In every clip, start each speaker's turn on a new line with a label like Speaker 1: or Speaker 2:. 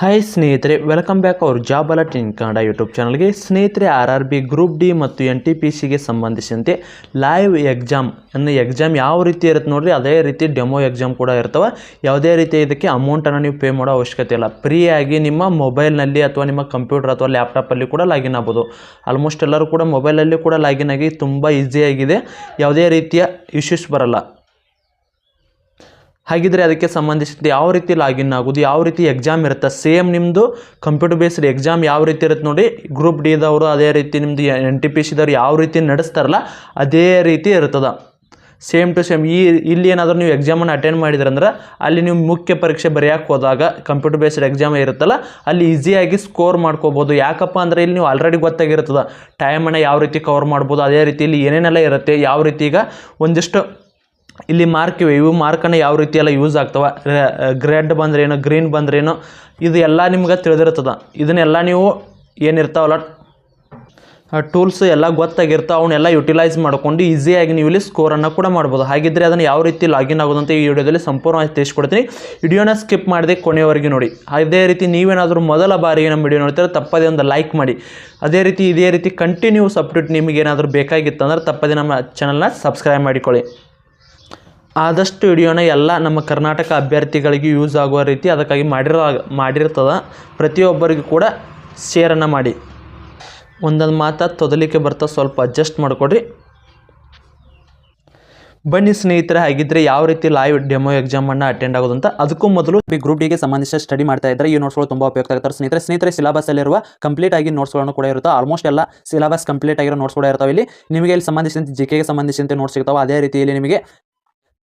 Speaker 1: Hi ಸ್ನೇಹಿತರೆ welcome back ಅವ್ರ job alert in Kannada YouTube ಚಾನಲ್ಗೆ ಸ್ನೇಹಿತರೆ R R B group D ಮತ್ತು ಎನ್ ಟಿ ಪಿ ಸಿಗೆ ಸಂಬಂಧಿಸಿದಂತೆ ಲೈವ್ ಎಕ್ಸಾಮ್ ಅಂದರೆ ಎಕ್ಸಾಮ್ ಯಾವ ರೀತಿ ಇರುತ್ತೆ ನೋಡಿರಿ, ಅದೇ ರೀತಿ ಡೆಮೋ ಎಕ್ಸಾಮ್ ಕೂಡ ಇರ್ತವೆ. ಯಾವುದೇ ರೀತಿ ಇದಕ್ಕೆ ಅಮೌಂಟನ್ನು ನೀವು ಪೇ ಮಾಡೋ ಅವಶ್ಯಕತೆ ಇಲ್ಲ. ಫ್ರೀಯಾಗಿ ನಿಮ್ಮ ಮೊಬೈಲ್ನಲ್ಲಿ ಅಥವಾ ನಿಮ್ಮ ಕಂಪ್ಯೂಟರ್ ಅಥವಾ ಲ್ಯಾಪ್ಟಾಪಲ್ಲಿ ಕೂಡ ಲಾಗಿನ್ ಆಗ್ಬೋದು. ಆಲ್ಮೋಸ್ಟ್ ಎಲ್ಲರೂ ಕೂಡ ಮೊಬೈಲಲ್ಲಿ ಕೂಡ ಲಾಗಿನ್ ಆಗಿ ತುಂಬ ಈಸಿಯಾಗಿದೆ ಯಾವುದೇ ರೀತಿಯ ಇಶ್ಯೂಸ್ ಬರಲ್ಲ. ಹಾಗಿದ್ರೆ ಅದಕ್ಕೆ ಸಂಬಂಧಿಸಿದ ಯಾವ ರೀತಿ ಲಾಗಿನ್ ಆಗೋದು, ಯಾವ ರೀತಿ ಎಕ್ಸಾಮ್ ಇರುತ್ತೆ? ಸೇಮ್ ನಿಮ್ಮದು ಕಂಪ್ಯೂಟರ್ ಬೇಸ್ಡ್ ಎಕ್ಸಾಮ್ ಯಾವ ರೀತಿ ಇರುತ್ತೆ ನೋಡಿ ಗ್ರೂಪ್ ಡಿದವರು ಅದೇ ರೀತಿ ನಿಮ್ಮದು ಎನ್ ಟಿ ಪಿ ಸಿದವ್ರು ಯಾವ ರೀತಿ ನಡೆಸ್ತಾರಲ್ಲ, ಅದೇ ರೀತಿ ಇರ್ತದೆ. ಸೇಮ್ ಟು ಸೇಮ್ ಈ, ಇಲ್ಲಿ ಏನಾದರೂ ನೀವು ಎಕ್ಸಾಮನ್ನು ಅಟೆಂಡ್ ಮಾಡಿದ್ರಂದ್ರೆ, ಅಲ್ಲಿ ನೀವು ಮುಖ್ಯ ಪರೀಕ್ಷೆ ಬರೆಯೋಕೆ ಹೋದಾಗ ಕಂಪ್ಯೂಟರ್ ಬೇಸ್ಡ್ ಎಕ್ಸಾಮ್ ಇರುತ್ತಲ್ಲ, ಅಲ್ಲಿ ಈಸಿಯಾಗಿ ಸ್ಕೋರ್ ಮಾಡ್ಕೋಬೋದು. ಯಾಕಪ್ಪ ಅಂದರೆ ಇಲ್ಲಿ ನೀವು ಆಲ್ರೆಡಿ ಗೊತ್ತಾಗಿರ್ತದೆ ಟೈಮನ್ನು ಯಾವ ರೀತಿ ಕವರ್ ಮಾಡ್ಬೋದು, ಅದೇ ರೀತಿ ಇಲ್ಲಿ ಏನೇನೆಲ್ಲ ಇರುತ್ತೆ, ಯಾವ ರೀತಿ ಈಗ ಒಂದಿಷ್ಟು ಇಲ್ಲಿ ಮಾರ್ಕ್ ಇವೆ. ಇವು ಮಾರ್ಕನ್ನು ಯಾವ ರೀತಿ ಎಲ್ಲ ಯೂಸ್ ಆಗ್ತವೆ ಗ್ರೆಡ್ ಬಂದ್ರೇನು ಗ್ರೀನ್ ಬಂದ್ರೇನು, ಇದು ಎಲ್ಲ ನಿಮ್ಗೆ ತಿಳಿದಿರ್ತದೆ. ಇದನ್ನೆಲ್ಲ ನೀವು ಏನಿರ್ತಾವಲ್ಲ ಟೂಲ್ಸ್ ಎಲ್ಲ ಗೊತ್ತಾಗಿರ್ತಾವೆ ಅವನ್ನೆಲ್ಲ ಯುಟಿಲೈಸ್ ಮಾಡ್ಕೊಂಡು ಈಸಿಯಾಗಿ ನೀವು ಇಲ್ಲಿ ಸ್ಕೋರನ್ನು ಕೂಡ ಮಾಡ್ಬೋದು. ಹಾಗಿದ್ರೆ ಅದನ್ನು ಯಾವ ರೀತಿ ಲಾಗಿನ್ ಆಗೋದಂತ ಈ ವಿಡಿಯೋದಲ್ಲಿ ಸಂಪೂರ್ಣವಾಗಿ ತಿಳಿಸ್ಕೊಡ್ತೀನಿ. ವಿಡಿಯೋನ ಸ್ಕಿಪ್ ಮಾಡಿದೆ ಕೊನೆಯವರೆಗೆ ನೋಡಿ. ಅದೇ ರೀತಿ ನೀವೇನಾದರೂ ಮೊದಲ ಬಾರಿಗೆ ನಮ್ಮ ವಿಡಿಯೋ ನೋಡ್ತಾರೆ, ತಪ್ಪದೇ ಒಂದು ಲೈಕ್ ಮಾಡಿ. ಅದೇ ರೀತಿ, ಇದೇ ರೀತಿ ಕಂಟಿನ್ಯೂಸ್ ಅಪ್ಡೇಟ್ ನಿಮಗೇನಾದರೂ ಬೇಕಾಗಿತ್ತು ಅಂದರೆ ತಪ್ಪದೇ ನಮ್ಮ ಚಾನಲ್ನ ಸಬ್ಸ್ಕ್ರೈಬ್ ಮಾಡಿಕೊಳ್ಳಿ. ಆದಷ್ಟು ವಿಡಿಯೋನ ಎಲ್ಲ ನಮ್ಮ ಕರ್ನಾಟಕ ಅಭ್ಯರ್ಥಿಗಳಿಗೆ ಯೂಸ್ ಆಗುವ ರೀತಿ ಅದಕ್ಕಾಗಿ ಮಾಡಿರೋ ಮಾಡಿರ್ತದೆ. ಪ್ರತಿಯೊಬ್ಬರಿಗೂ ಕೂಡ ಶೇರನ್ನು ಮಾಡಿ. ಒಂದೊಂದು ಮಾತ ತೊದಲಿಕ್ಕೆ ಬರ್ತಾ ಸ್ವಲ್ಪ ಅಡ್ಜಸ್ಟ್ ಮಾಡಿಕೊಡ್ರಿ. ಬನ್ನಿ ಸ್ನೇಹಿತರೆ, ಹಾಗಿದ್ರೆ ಯಾವ ರೀತಿ ಲೈವ್ ಡೆಮೋ ಎಕ್ಸಾಮನ್ನು ಅಟೆಂಡ್ ಆಗೋದು ಅಂತ ಅದಕ್ಕೂ ಮೊದಲು
Speaker 2: ಗ್ರೂಪ್ ಡಿಗೆ ಸಂಬಂಧಿಸಿದ ಸ್ಟಡಿ ಮಾಡ್ತಾ ಇದ್ದರೆ ಈ ನೋಟ್ಸ್ಗಳು ತುಂಬಾ ಉಪಯುಕ್ತ ಆಗುತ್ತೆ ಸ್ನೇಹಿತರೆ ಸ್ನೇಹಿತರೆ ಸಿಲಬಸಲ್ಲಿರುವ ಕಂಪ್ಲೀಟ್ ಆಗಿ ನೋಟ್ಸ್ಗಳನ್ನು ಕೂಡ ಇರುತ್ತೆ. ಆಲ್ಮೋಸ್ಟ್ ಎಲ್ಲ ಸಿಲಬಸ್ ಕಂಪ್ಲೀಟ್ ಆಗಿರೋ ನೋಟ್ಸ್ ಕೂಡ ಇರ್ತಾವೆ. ಇಲ್ಲಿ ನಿಮಗೆ ಇಲ್ಲಿ ಸಂಬಂಧಿಸಿದಂತೆ ಜಿ ಕೆಗೆ ಸಂಬಂಧಿಸಿದಂತೆ ನೋಟ್ಸ್ ಸಿಗ್ತಾವೆ. ಅದೇ ರೀತಿಯಲ್ಲಿ ನಿಮಗೆ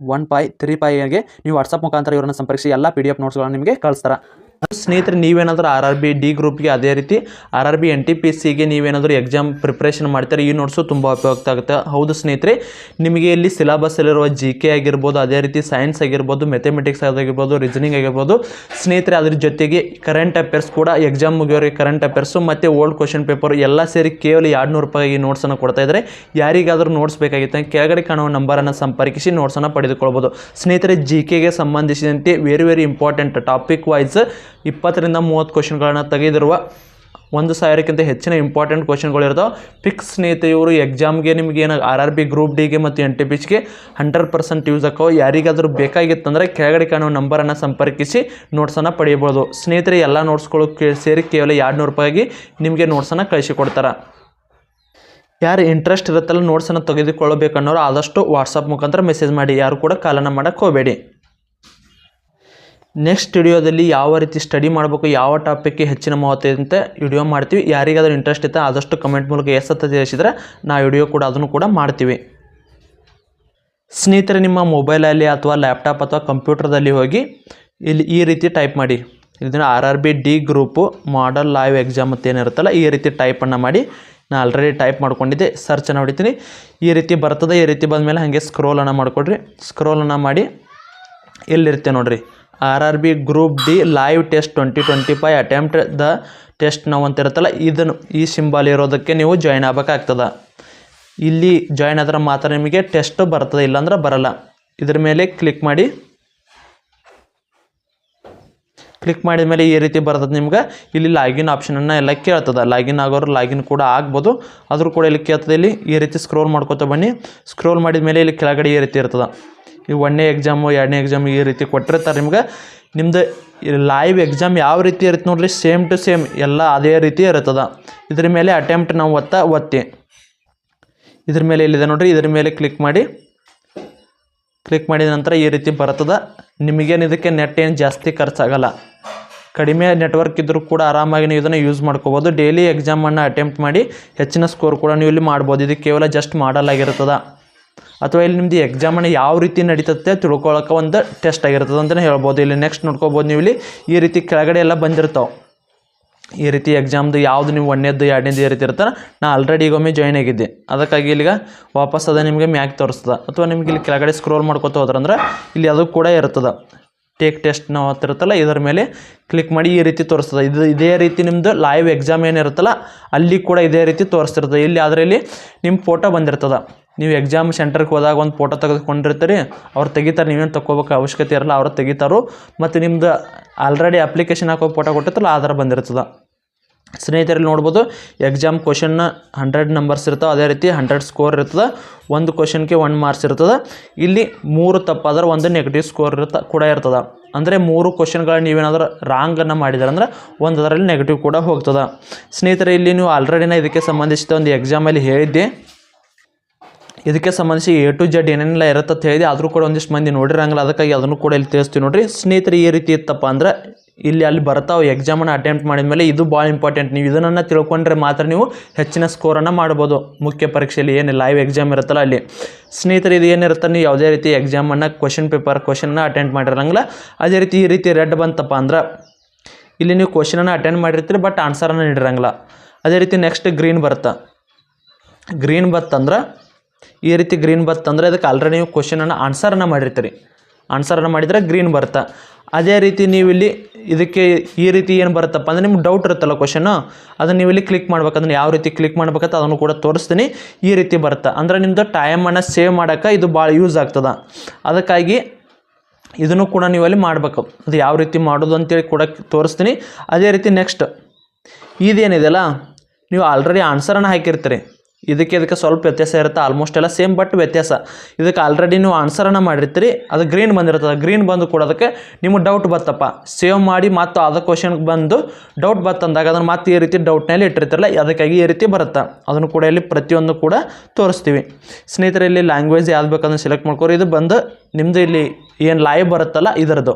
Speaker 2: one five three ಫೈಗೆ ನೀವು ವಾಟ್ಸಪ್ ಮುಖಾಂತರ ಇವರನ್ನು ಸಂಪರ್ಕಿಸಿ, ಎಲ್ಲ ಪಿ ಡಿ ಎಫ್ ನೋಟ್ಸ್ಗಳನ್ನು ನಿಮಗೆ ಕಳಿಸ್ತಾರೆ.
Speaker 1: ಸ್ನೇಹಿತರೆ, ನೀವೇನಾದರೂ ಆರ್ ಆರ್ ಬಿ ಡಿ ಗ್ರೂಪ್ಗೆ ಅದೇ ರೀತಿ R R B N T P ಸಿಗೆ ನೀವೇನಾದರೂ ಎಕ್ಸಾಮ್ ಪ್ರಿಪ್ರೇಷನ್ ಮಾಡ್ತಾರೆ? ಈ ನೋಟ್ಸು ತುಂಬ ಉಪಯುಕ್ತ ಆಗುತ್ತೆ. ಹೌದು ಸ್ನೇಹಿತರೆ, ನಿಮಗೆ ಇಲ್ಲಿ ಸಿಲೆಬಸ್ಸಲ್ಲಿರುವ ಜಿ ಕೆ ಆಗಿರ್ಬೋದು, ಅದೇ ರೀತಿ ಸೈನ್ಸ್ ಆಗಿರ್ಬೋದು ಮೆಥಮೆಟಿಕ್ಸ್ ಆಗಿರ್ಬೋದು ರೀಸನಿಂಗ್ ಆಗಿರ್ಬೋದು, ಸ್ನೇಹಿತರೆ, ಅದ್ರ ಜೊತೆಗೆ ಕರೆಂಟ್ ಅಫೇರ್ಸ್ ಕೂಡ ಎಕ್ಸಾಮ್ ಮುಗಿಯೋರಿಗೆ ಕರೆಂಟ್ ಅಫೇರ್ಸು ಮತ್ತು ಓಲ್ಡ್ ಕ್ವಶನ್ ಪೇಪರ್ ಎಲ್ಲ ಸೇರಿ ಕೇವಲ ಎರಡು ನೂರು ರೂಪಾಯಿಗೆ ನೋಟ್ಸನ್ನು ಕೊಡ್ತಾ ಇದ್ದಾರೆ. ಯಾರಿಗಾದರೂ ನೋಟ್ಸ್ ಬೇಕಾಗಿತ್ತು ಕೆಳಗಡೆ ಕಾಣುವ ನಂಬರನ್ನು ಸಂಪರ್ಕಿಸಿ ನೋಟ್ಸನ್ನು ಪಡೆದುಕೊಳ್ಬೋದು. ಸ್ನೇಹಿತರೆ ಜಿ ಕೆಗೆ ಸಂಬಂಧಿಸಿದಂತೆ very very important topic wise ಇಪ್ಪತ್ತರಿಂದ ಮೂವತ್ತು ಕ್ವಶನ್ಗಳನ್ನ ತೆಗೆದಿರುವ ಒಂದು ಸಾವಿರಕ್ಕಿಂತ ಹೆಚ್ಚಿನ ಇಂಪಾರ್ಟೆಂಟ್ ಕ್ವಶನ್ಗಳು ಇರ್ತಾವೆ ಫಿಕ್ಸ್ ಸ್ನೇಹಿತೆಯವರು ಎಕ್ಸಾಮ್ಗೆ ನಿಮಗೆ ಏನಾಗ ಆರ್ ಆರ್ ಬಿ ಗ್ರೂಪ್ ಡಿಗೆ ಮತ್ತು N T P hundred percent use ಆಕವು ಯಾರಿಗಾದರೂ ಬೇಕಾಗಿತ್ತಂದರೆ ಕೆಳಗಡೆ ಕಾಣುವ ನಂಬರನ್ನು ಸಂಪರ್ಕಿಸಿ ನೋಟ್ಸನ್ನು ಪಡೆಯಬೋದು ಸ್ನೇಹಿತರೆ, ಎಲ್ಲ ನೋಟ್ಸ್ಗಳು ಕೇ ಸೇರಿ ಕೇವಲ ಎರಡು ನೂರು ರೂಪಾಯಿಗೆ ನಿಮಗೆ ನೋಟ್ಸನ್ನು ಕಳಿಸಿಕೊಡ್ತಾರೆ ಯಾರು ಇಂಟ್ರೆಸ್ಟ್ ಇರುತ್ತಲ್ಲ ನೋಟ್ಸನ್ನು ತೆಗೆದುಕೊಳ್ಳಬೇಕನ್ನೋರು ಆದಷ್ಟು ವಾಟ್ಸಪ್ ಮುಖಾಂತರ ಮೆಸೇಜ್ ಮಾಡಿ. ಯಾರು ಕೂಡ ಕಾಲನ್ನು ಮಾಡೋಕ್ಕೆ ಹೋಗಬೇಡಿ. ನೆಕ್ಸ್ಟ್ ವಿಡಿಯೋದಲ್ಲಿ ಯಾವ ರೀತಿ ಸ್ಟಡಿ ಮಾಡಬೇಕು, ಯಾವ ಟಾಪಿಕ್ಗೆ ಹೆಚ್ಚಿನ ಮಹತ್ವ ಅಂತ ವಿಡಿಯೋ ಮಾಡ್ತೀವಿ. ಯಾರಿಗಾದರೂ ಇಂಟ್ರೆಸ್ಟ್ ಇತ್ತು ಆದಷ್ಟು ಕಮೆಂಟ್ ಮೂಲಕ ಎಸ್ ಅಂತ ತಿಳಿಸಿದರೆ ನಾ ವಿಡಿಯೋ ಕೂಡ ಅದನ್ನು ಕೂಡ ಮಾಡ್ತೀವಿ. ಸ್ನೇಹಿತರೆ, ನಿಮ್ಮ ಮೊಬೈಲಲ್ಲಿ ಅಥವಾ ಲ್ಯಾಪ್ಟಾಪ್ ಅಥವಾ ಕಂಪ್ಯೂಟರ್ದಲ್ಲಿ ಹೋಗಿ ಇಲ್ಲಿ ಈ ರೀತಿ ಟೈಪ್ ಮಾಡಿ. ಇದನ್ನು R R B D group model live exam ಅಂತ ಏನಿರುತ್ತಲ್ಲ, ಈ ರೀತಿ ಟೈಪನ್ನು ಮಾಡಿ. ನಾನು ಆಲ್ರೆಡಿ ಟೈಪ್ ಮಾಡ್ಕೊಂಡಿದ್ದೆ ಸರ್ಚನ್ನು ಹೊಡಿತೀನಿ. ಈ ರೀತಿ ಬರ್ತದೆ, ಈ ರೀತಿ ಬಂದಮೇಲೆ ಹಾಗೆ ಸ್ಕ್ರೋಲನ್ನು ಮಾಡಿಕೊಡ್ರಿ. ಸ್ಕ್ರೋಲನ್ನು ಮಾಡಿ ಎಲ್ಲಿರುತ್ತೆ ನೋಡ್ರಿ. R R B group D live test twenty twenty five attempt the test ನಾವು ಅಂತ ಇರುತ್ತಲ್ಲ ಇದನ್ನು ಈ ಸಿಂಬಲ್ ಇರೋದಕ್ಕೆ ನೀವು ಜಾಯ್ನ್ ಆಗಬೇಕಾಗ್ತದ. ಇಲ್ಲಿ ಜಾಯ್ನ್ ಆದ್ರೆ ಮಾತ್ರ ನಿಮಗೆ ಟೆಸ್ಟ್ ಬರ್ತದೆ, ಇಲ್ಲಾಂದ್ರೆ ಬರಲ್ಲ. ಇದ್ರ ಮೇಲೆ ಕ್ಲಿಕ್ ಮಾಡಿ. ಕ್ಲಿಕ್ ಮಾಡಿದ ಮೇಲೆ ಈ ರೀತಿ ಬರ್ತದೆ ನಿಮ್ಗೆ. ಇಲ್ಲಿ ಲಾಗಿನ್ ಆಪ್ಷನನ್ನು ಎಲ್ಲ ಕೇಳ್ತದೆ. ಲಾಗಿನ್ ಆಗೋರು ಲಾಗಿನ್ ಕೂಡ ಆಗ್ಬೋದು. ಆದರೂ ಕೂಡ ಇಲ್ಲಿ ಕೇಳ್ತದೆ, ಇಲ್ಲಿ ಈ ರೀತಿ ಸ್ಕ್ರೋಲ್ ಮಾಡ್ಕೊತ ಬನ್ನಿ. ಸ್ಕ್ರೋಲ್ ಮಾಡಿದ ಮೇಲೆ ಇಲ್ಲಿ ಕೆಳಗಡೆ ಈ ರೀತಿ ಇರ್ತದೆ. ಈ ಒಂದನೇ ಎಕ್ಸಾಮು ಎರಡನೇ ಎಕ್ಸಾಮ್ ಈ ರೀತಿ ಕೊಟ್ಟಿರ್ತಾರೆ ನಿಮ್ಗೆ ನಿಮ್ದು ಲೈವ್ ಎಕ್ಸಾಮ್ ಯಾವ ರೀತಿ ಇರುತ್ತೆ ನೋಡ್ರಿ? ಸೇಮ್ ಟು ಸೇಮ್ ಎಲ್ಲ ಅದೇ ರೀತಿ ಇರುತ್ತದೆ. ಇದ್ರ ಮೇಲೆ ಅಟೆಂಪ್ಟ್ ನಾವು ಒತ್ತಾ, ಒತ್ತಿ. ಇದ್ರ ಮೇಲೆ ಇಲ್ಲಿದೆ ನೋಡ್ರಿ, ಇದ್ರ ಮೇಲೆ ಕ್ಲಿಕ್ ಮಾಡಿ. ಕ್ಲಿಕ್ ಮಾಡಿದ ನಂತರ ಈ ರೀತಿ ಬರ್ತದೆ ನಿಮಗೇನು ಇದಕ್ಕೆ ನೆಟ್ ಏನು ಜಾಸ್ತಿ ಖರ್ಚಾಗಲ್ಲ. ಕಡಿಮೆ ನೆಟ್ವರ್ಕ್ ಇದ್ದರೂ ಕೂಡ ಆರಾಮಾಗಿ ನೀವು ಇದನ್ನು ಯೂಸ್ ಮಾಡ್ಕೋಬೋದು. ಡೈಲಿ ಎಕ್ಸಾಮನ್ನು ಅಟೆಂಪ್ಟ್ ಮಾಡಿ ಹೆಚ್ಚಿನ ಸ್ಕೋರ್ ಕೂಡ ನೀವು ಇಲ್ಲಿ ಮಾಡ್ಬೋದು. ಇದು ಕೇವಲ ಜಸ್ಟ್ ಮಾಡಲ್ ಆಗಿರ್ತದೆ ಅಥವಾ ಇಲ್ಲಿ ನಿಮ್ಮದು ಎಕ್ಸಾಮನ್ನು ಯಾವ ರೀತಿ ನಡೀತತ್ತೆ ತಿಳ್ಕೊಳ್ಳೋಕೆ ಒಂದು ಟೆಸ್ಟ್ ಆಗಿರ್ತದೆ ಅಂತಲೇ ಹೇಳ್ಬೋದು. ಇಲ್ಲಿ ನೆಕ್ಸ್ಟ್ ನೋಡ್ಕೋಬೋದು ನೀವು ಇಲ್ಲಿ. ಈ ರೀತಿ ಕೆಳಗಡೆ ಎಲ್ಲ ಬಂದಿರ್ತಾವೆ. ಈ ರೀತಿ ಎಕ್ಸಾಮ್ದು ಯಾವುದು ನೀವು ಒಂದೇದ್ದು ಎರಡನೇದು ಈ ರೀತಿ ಇರ್ತಾರೆ ನಾ ಆಲ್ರೆಡಿ ಈಗೊಮ್ಮೆ ಜಾಯ್ನ್ ಆಗಿದ್ದೆ. ಅದಕ್ಕಾಗಿ ಇಲ್ಲಿಗೆ ವಾಪಸ್ ಅದ ನಿಮಗೆ ಮ್ಯಾಕ್ ತೋರಿಸ್ತದೆ. ಅಥವಾ ನಿಮ್ಗೆ ಇಲ್ಲಿ ಕೆಳಗಡೆ ಸ್ಕ್ರೋಲ್ ಮಾಡ್ಕೊತ ಹೋದ್ರಂದ್ರೆ ಇಲ್ಲಿ ಅದು ಕೂಡ ಇರ್ತದೆ. ಟೇಕ್ ಟೆಸ್ಟ್ ನಾವು ಇರುತ್ತಲ್ಲ, ಇದರ ಮೇಲೆ ಕ್ಲಿಕ್ ಮಾಡಿ ಈ ರೀತಿ ತೋರಿಸ್ತದೆ. ಇದು ಇದೇ ರೀತಿ ನಿಮ್ಮದು ಲೈವ್ ಎಕ್ಸಾಮ್ ಏನಿರುತ್ತಲ್ಲ, ಅಲ್ಲಿ ಕೂಡ ಇದೇ ರೀತಿ ತೋರಿಸ್ತಿರ್ತದೆ. ಇಲ್ಲಿ ಅದರಲ್ಲಿ ನಿಮ್ಮ ಫೋಟೋ ಬಂದಿರ್ತದೆ. ನೀವು ಎಕ್ಸಾಮ್ ಸೆಂಟರ್ಗೆ ಹೋದಾಗ ಒಂದು ಫೋಟೋ ತೆಗೆದುಕೊಂಡಿರ್ತೀರಿ, ಅವ್ರು ತೆಗಿತಾರೆ, ನೀವೇನು ತಗೋಬೇಕು ಅವಶ್ಯಕತೆ ಇರಲ್ಲ, ಅವ್ರು ತೆಗಿತಾರೋ. ಮತ್ತು ನಿಮ್ದು ಆಲ್ರೆಡಿ ಅಪ್ಲಿಕೇಶನ್ ಹಾಕೋ ಫೋಟೋ ಕೊಟ್ಟಿರ್ತಲ್ಲ ಆಧಾರ ಬಂದಿರ್ತದೆ. ಸ್ನೇಹಿತರಲ್ಲಿ ನೋಡ್ಬೋದು ಎಕ್ಸಾಮ್ ಕ್ವಶನ್ನ ಹಂಡ್ರೆಡ್ ನಂಬರ್ಸ್ ಇರ್ತವೆ, ಅದೇ ರೀತಿ ಹಂಡ್ರೆಡ್ ಸ್ಕೋರ್ ಇರ್ತದೆ, ಒಂದು ಕ್ವಶನ್ಗೆ ಒನ್ ಮಾರ್ಕ್ಸ್ ಇರ್ತದೆ. ಇಲ್ಲಿ ಮೂರು ತಪ್ಪಾದ್ರೆ ಒಂದು ನೆಗೆಟಿವ್ ಸ್ಕೋರ್ ಇರ್ತ, ಕೂಡ ಇರ್ತದೆ. ಅಂದರೆ ಮೂರು ಕ್ವಶನ್ಗಳು ನೀವೇನಾದ್ರೂ ರಾಂಗನ್ನು ಮಾಡಿದ್ರೆ ಅಂದ್ರೆ ಒಂದು ಅದರಲ್ಲಿ ನೆಗೆಟಿವ್ ಕೂಡ ಹೋಗ್ತದೆ. ಸ್ನೇಹಿತರೆ, ಇಲ್ಲಿ ನೀವು ಆಲ್ರೆಡಿನ ಇದಕ್ಕೆ ಸಂಬಂಧಿಸಿದ ಒಂದು ಎಕ್ಸಾಮಲ್ಲಿ ಹೇಳಿದ್ದೆ. ಇದಕ್ಕೆ ಸಂಬಂಧಿಸಿ ಎ ಟು ಜೆಡ್ ಏನೇನೆಲ್ಲ ಇರುತ್ತೆ ಅಂತ ಹೇಳಿದೆ. ಆದರೂ ಕೂಡ ಒಂದಿಷ್ಟು ಮಂದಿ ನೋಡಿರಂಗಿಲ್ಲ. ಅದಕ್ಕಾಗಿ ಅದನ್ನು ಕೂಡ ಇಲ್ಲಿ ತಿಳಿಸ್ತೀವಿ ನೋಡಿರಿ. ಸ್ನೇಹಿತರು, ಈ ರೀತಿ ಇತ್ತಪ್ಪ ಅಂದ್ರೆ ಇಲ್ಲಿ ಅಲ್ಲಿ ಬರ್ತಾವೆ. ಎಕ್ಸಾಮನ್ನು ಅಟೆಂಪ್ಟ್ ಮಾಡಿದ ಮೇಲೆ ಇದು ಭಾಳ ಇಂಪಾರ್ಟೆಂಟ್ ನೀವು ಇದನ್ನು ತಿಳ್ಕೊಂಡ್ರೆ ಮಾತ್ರ ನೀವು ಹೆಚ್ಚಿನ ಸ್ಕೋರನ್ನು ಮಾಡ್ಬೋದು. ಮುಖ್ಯ ಪರೀಕ್ಷೆಯಲ್ಲಿ ಏನು ಲೈವ್ ಎಕ್ಸಾಮ್ ಇರುತ್ತಲ್ಲ ಅಲ್ಲಿ. ಸ್ನೇಹಿತರೆ, ಇದು ಏನಿರುತ್ತೆ? ನೀವು ಯಾವುದೇ ರೀತಿ ಎಕ್ಸಾಮನ್ನು ಕ್ವಶನ್ ಪೇಪರ್ ಕ್ವಶನ್ನ ಅಟೆಂಡ್ ಮಾಡಿರಂಗಿಲ್ಲ. ಅದೇ ರೀತಿ ಈ ರೀತಿ ರೆಡ್ ಬಂತಪ್ಪ ಅಂದ್ರೆ ಇಲ್ಲಿ ನೀವು ಕ್ವಶನನ್ನು ಅಟೆಂಡ್ ಮಾಡಿರ್ತೀರಿ ಬಟ್ ಆನ್ಸರನ್ನು ನೀಡಿರಂಗಿಲ್ಲ. ಅದೇ ರೀತಿ ನೆಕ್ಸ್ಟ್ ಗ್ರೀನ್ ಬರುತ್ತೆ. ಗ್ರೀನ್ ಬತ್ತಂದ್ರೆ ಈ ರೀತಿ ಗ್ರೀನ್ ಬತ್ತಂದ್ರೆ ಅದಕ್ಕೆ ಆಲ್ರೆಡಿ ನೀವು ಕ್ವಶನನ್ನು ಆನ್ಸರನ್ನು ಮಾಡಿರ್ತೀರಿ. ಆನ್ಸರನ್ನು ಮಾಡಿದರೆ ಗ್ರೀನ್ ಬರುತ್ತೆ? ಅದೇ ರೀತಿ ನೀವು ಇಲ್ಲಿ ಇದಕ್ಕೆ ಈ ರೀತಿ ಏನು ಬರುತ್ತಪ್ಪ ಅಂದರೆ ನಿಮ್ಗೆ ಡೌಟ್ ಇರುತ್ತಲ್ಲ ಕ್ವಶನ್ನು ಅದನ್ನು ನೀವು ಇಲ್ಲಿ ಕ್ಲಿಕ್ ಮಾಡ್ಬೇಕಂದ್ರೆ ಯಾವ ರೀತಿ ಕ್ಲಿಕ್ ಮಾಡ್ಬೇಕಂತ ಅದನ್ನು ಕೂಡ ತೋರಿಸ್ತೀನಿ. ಈ ರೀತಿ ಬರುತ್ತೆ? ಅಂದ್ರೆ ನಿಮ್ಮದು ಟೈಮನ್ನು ಸೇವ್ ಮಾಡೋಕ್ಕೆ ಇದು ಭಾಳ ಯೂಸ್ ಆಗ್ತದೆ. ಅದಕ್ಕಾಗಿ ಇದನ್ನು ಕೂಡ ನೀವು ಅಲ್ಲಿ ಮಾಡಬೇಕು. ಅದು ಯಾವ ರೀತಿ ಮಾಡೋದು ಅಂತೇಳಿ ಕೂಡ ತೋರಿಸ್ತೀನಿ. ಅದೇ ರೀತಿ ನೆಕ್ಸ್ಟ್ ಇದೇನಿದೆಯಲ್ಲ ನೀವು ಆಲ್ರೆಡಿ ಆನ್ಸರನ್ನು ಹಾಕಿರ್ತೀರಿ. ಇದಕ್ಕೆ ಇದಕ್ಕೆ ಸ್ವಲ್ಪ ವ್ಯತ್ಯಾಸ ಇರುತ್ತೆ ಆಲ್ಮೋಸ್ಟ್ ಎಲ್ಲ ಸೇಮ್ ಬಟ್ ವ್ಯತ್ಯಾಸ. ಇದಕ್ಕೆ ಆಲ್ರೆಡಿ ನೀವು ಆನ್ಸರನ್ನು ಮಾಡಿರ್ತೀರಿ, ಅದು ಗ್ರೀನ್ ಬಂದಿರ್ತದೆ ಗ್ರೀನ್ ಬಂದು ಕೂಡ ಅದಕ್ಕೆ ನಿಮಗೆ ಡೌಟ್ ಬತ್ತಪ್ಪ. ಸೇವ್ ಮಾಡಿ ಮತ್ತು ಅದು ಕ್ವಶನ್ಗೆ ಬಂದು ಡೌಟ್ ಬತ್ತಂದಾಗ ಅದನ್ನು ಮತ್ತೆ ಈ ರೀತಿ ಡೌಟ್ನಲ್ಲಿ ಇಟ್ಟಿರ್ತಿರಲ್ಲ, ಅದಕ್ಕಾಗಿ ಈ ರೀತಿ ಬರುತ್ತೆ. ಅದನ್ನು ಕೂಡ ಇಲ್ಲಿ ಪ್ರತಿಯೊಂದು ಕೂಡ ತೋರಿಸ್ತೀವಿ. ಸ್ನೇಹಿತರೆ, ಇಲ್ಲಿ ಲ್ಯಾಂಗ್ವೇಜ್ ಯಾವ್ದು ಬೇಕಂದ್ರೆ ಸೆಲೆಕ್ಟ್ ಮಾಡ್ಕೊರಿ. ಇದು ಬಂದು ನಿಮ್ಮದು ಇಲ್ಲಿ ಏನು ಲೈವ್ ಬರುತ್ತಲ್ಲ ಇದರದು